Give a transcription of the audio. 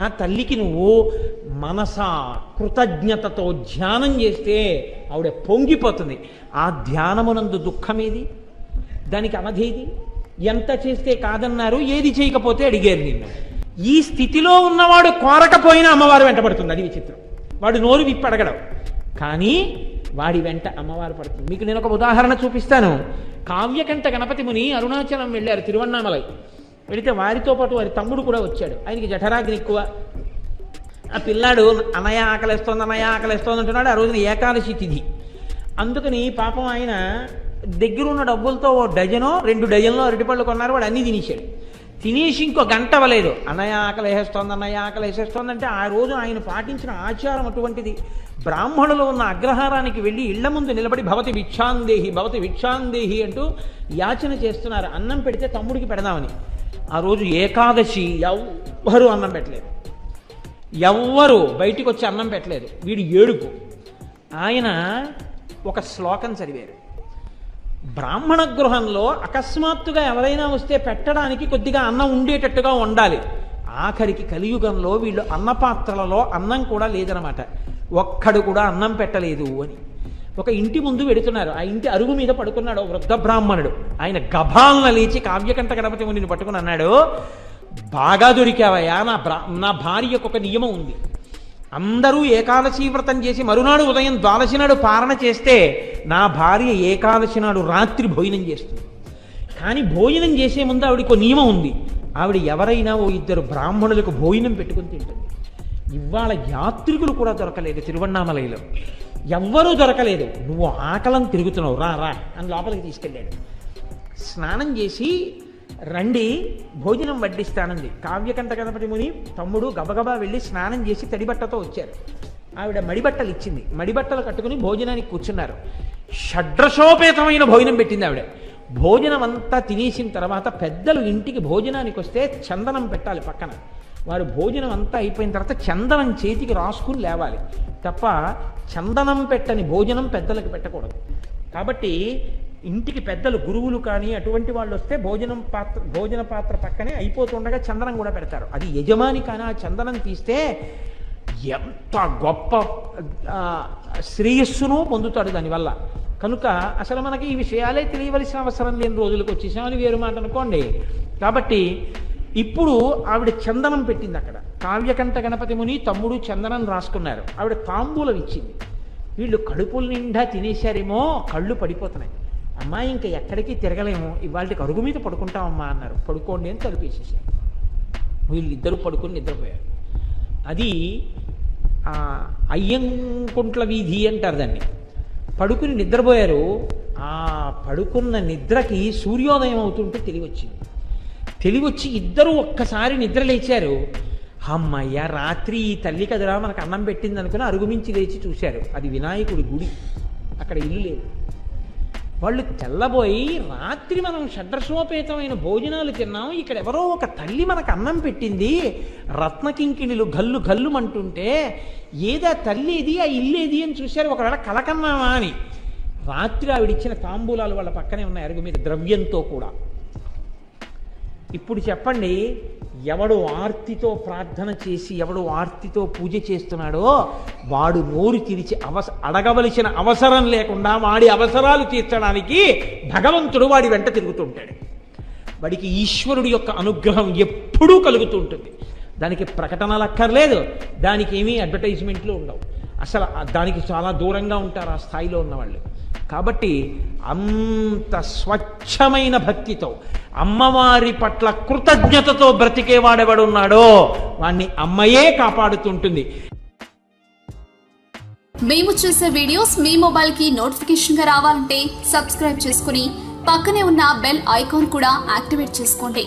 ఆ తల్లికి నువ్వు మనస కృతజ్ఞతతో ధ్యానం చేస్తే ఆవిడ పొంగిపోతుంది. ఆ ధ్యానమునందు దుఃఖమేది? దానికి అవధేది ఎంత చేస్తే కాదన్నారు ఏది చేయకపోతే అడిగారు నిన్ను. ఈ స్థితిలో ఉన్నవాడు కోరకపోయినా అమ్మవారు వెంటబడుతుంది అది విచిత్రం. వాడు నోరు విప్పి అడగడం. కానీ వాడి వెంట అమ్మవారు పడుతుంది. మీకు నేను ఒక ఉదాహరణ చూపిస్తాను. కావ్యకంఠ గణపతి ముని అరుణాచలం వెళ్ళారు తిరువన్నామలై. వెళితే వారితో పాటు వారి తమ్ముడు కూడా వచ్చాడు. ఆయనకి జఠరాగ్ని ఎక్కువ. ఆ పిల్లాడు అన్నయ్య ఆకలిస్తోంది అన్నయ్య ఆకలిస్తోంది అంటున్నాడు. ఆ రోజున ఏకాదశి తిథి. అందుకని పాపం ఆయన దగ్గరున్న డబ్బులతో ఓ డజనో రెండు డజన్లో అరటిపళ్ళు కొన్నారు. వాడు అన్నీ తినేశాడు. తినేసి ఇంకో గంట అవ్వలేదు. అన్నయ్య ఆకలి వేసేస్తోంది అన్నయ్య ఆకలి వేసేస్తోంది అంటే ఆ రోజు ఆయన పాటించిన ఆచారం అటువంటిది. బ్రాహ్మణులు ఉన్న అగ్రహారానికి వెళ్ళి ఇళ్ళ ముందు నిలబడి భవతి భిక్షాందేహి భవతి భిక్షాందేహి అంటూ యాచన చేస్తున్నారు. అన్నం పెడితే తమ్ముడికి పెడదామని. ఆ రోజు ఏకాదశి ఎవ్వరూ అన్నం పెట్టలేదు. ఎవ్వరు బయటికి వచ్చి అన్నం పెట్టలేదు. వీడు ఏడుపు. ఆయన ఒక శ్లోకం చదివారు. బ్రాహ్మణ గృహంలో అకస్మాత్తుగా ఎవరైనా వస్తే పెట్టడానికి కొద్దిగా అన్నం ఉండేటట్టుగా ఉండాలి. ఆఖరికి కలియుగంలో వీళ్ళు అన్నపాత్రలలో అన్నం కూడా లేదనమాట ఒక్కడు కూడా అన్నం పెట్టలేదు అని. ఒక ఇంటి ముందు వెడుతున్నారు ఆ ఇంటి అరుగు మీద పడుకున్నాడు ఓ వృద్ధ బ్రాహ్మణుడు. ఆయన గభాలను లేచి కావ్యకంఠ గణపతి మునిని పట్టుకుని అన్నాడు బాగా దొరికావయ్యా నా బ్రా నా భార్యకు ఒక నియమం ఉంది. అందరూ ఏకాదశి వ్రతం చేసి మరునాడు ఉదయం ద్వాదశి నాడు పారణ చేస్తే నా భార్య ఏకాదశి నాడు రాత్రి భోజనం చేస్తుంది. కానీ భోజనం చేసే ముందు ఆవిడకు నియమం ఉంది. ఆవిడ ఎవరైనా ఓ ఇద్దరు బ్రాహ్మణులకు భోజనం పెట్టుకుని తింటుంది. ఇవాళ యాత్రికులు కూడా దొరకలేదు తిరువన్నామలయలో ఎవ్వరూ దొరకలేదు. నువ్వు ఆకలం తిరుగుతున్నావు. రా రా అని లోపలికి తీసుకెళ్ళాడు. స్నానం చేసి రండి భోజనం వడ్డిస్తానంది. కావ్యకంఠ గణపతి ముని తమ్ముడు గబగబా వెళ్ళి స్నానం చేసి తడిబట్టతో వచ్చారు. ఆవిడ మడిబట్టలు ఇచ్చింది. మడిబట్టలు కట్టుకుని భోజనానికి కూర్చున్నారు. షడ్రశోపేతమైన భోజనం పెట్టింది ఆవిడ. భోజనం అంతా తినేసిన తర్వాత పెద్దలు ఇంటికి భోజనానికి వస్తే చందనం పెట్టాలి పక్కన. వారు భోజనం అంతా అయిపోయిన తర్వాత చందనం చేతికి రాసుకుని లేవాలి. తప్ప చందనం పెట్టని భోజనం పెద్దలకు పెట్టకూడదు. కాబట్టి ఇంటికి పెద్దలు గురువులు కానీ అటువంటి వాళ్ళు వస్తే భోజనం పాత్ర భోజన పాత్ర పక్కనే అయిపోతుండగా చందనం కూడా పెడతారు. అది యజమాని కానీ ఆ చందనం తీస్తే ఎంత గొప్ప శ్రేయస్సును పొందుతాడు దానివల్ల. కనుక అసలు మనకి ఈ విషయాలే తెలియవలసిన అవసరం లేని రోజులకు వచ్చేసామని వేరు మాట అనుకోండి. కాబట్టి ఇప్పుడు ఆవిడ చందనం పెట్టింది అక్కడ. కావ్యకంఠ గణపతి ముని తమ్ముడు చందనం రాసుకున్నారు. ఆవిడ తాంబూలం ఇచ్చింది. వీళ్ళు కడుపుల నిండా తినేశారేమో కళ్ళు పడిపోతున్నాయి. అమ్మా ఇంకా ఎక్కడికి తిరగలేము. ఇవాళకి అరుగు మీద పడుకుంటామమ్మా అన్నారు. పడుకోండి అని తలుపేసేసారు వీళ్ళిద్దరూ పడుకుని నిద్రపోయారు. అది అయ్యంకుంట్ల వీధి అంటారు దాన్ని. పడుకుని నిద్రపోయారు. ఆ పడుకున్న నిద్రకి సూర్యోదయం అవుతుంటే తెలివి తెలివొచ్చి తెలివి వచ్చి ఇద్దరు ఒక్కసారి నిద్ర లేచారు అమ్మయ్య రాత్రి ఈ తల్లి కదరా మనకు అన్నం పెట్టింది అనుకుని అరుగుమించి లేచి చూశారు. అది వినాయకుడి గుడి. అక్కడ ఇల్లు లేదు. వాళ్ళు తెల్లబోయి రాత్రి మనం షడ్రశోపేతమైన భోజనాలు తిన్నాం. ఇక్కడ ఎవరో ఒక తల్లి మనకు అన్నం పెట్టింది. రత్నకింకిణిలు గల్లు గల్లుమంటుంటే ఏదా తల్లి ఇది ఆ ఇల్లేది అని చూశారు. ఒకవేళ కలకన్నామా అని. రాత్రి ఆవిడిచ్చిన తాంబూలాలు వాళ్ళ పక్కనే ఉన్నాయి అరుగు మీద ద్రవ్యంతో కూడా. ఇప్పుడు చెప్పండి ఎవడు ఆర్తితో ప్రార్థన చేసి ఎవడు ఆర్తితో పూజ చేస్తున్నాడో వాడు నోరు తెరిచి అవస అడగవలసిన అవసరం లేకుండా వాడి అవసరాలు తీర్చడానికి భగవంతుడు వాడి వెంట తిరుగుతుంటాడు. వాడికి ఈశ్వరుడి యొక్క అనుగ్రహం ఎప్పుడూ కలుగుతూ ఉంటుంది. దానికి ప్రకటనలు అక్కర్లేదు దానికి ఏమీ అడ్వర్టైజ్మెంట్లు ఉండవు. అసలు దానికి చాలా దూరంగా ఉంటారు ఆ స్థాయిలో ఉన్నవాళ్ళు. కాబట్టి అంత స్వచ్ఛమైన భక్తితో అమ్మవారి పట్ల కృతజ్ఞతతో బ్రతికేవాడెవడున్నాడో వాణ్ణి అమ్మయే కాపాడుతుంటుంది. మేము చేసే వీడియోస్ మీ మొబైల్కి నోటిఫికేషన్గా రావాలంటే సబ్స్క్రైబ్ చేసుకుని పక్కనే ఉన్న బెల్ ఐకాన్ కూడా యాక్టివేట్ చేసుకోండి.